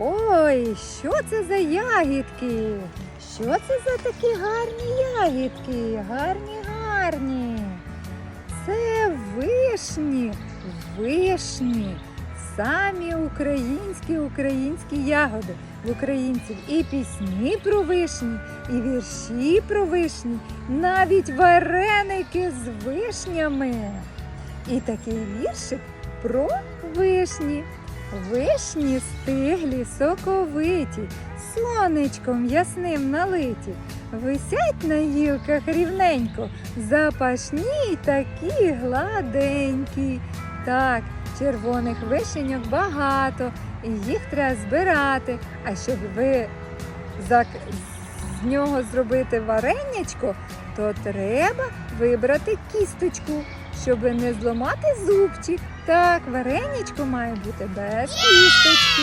Ой, що це за ягідки? Що це за такі гарні ягідки? Гарні, гарні. Це вишні, вишні. Самі українські українські ягоди. В українців і пісні про вишні, і вірші про вишні, навіть вареники з вишнями. І такий віршик про вишні. Вишні стиглі, соковиті, сонечком ясним налиті, висять на гілках рівненько, запашні й такі гладенькі. Так, червоних вишеньок багато, і їх треба збирати. А щоб ви з нього зробити варенячко, то треба вибрати кісточку, щоб не зламати зубчик. Так, вареничко має бути без кісточки.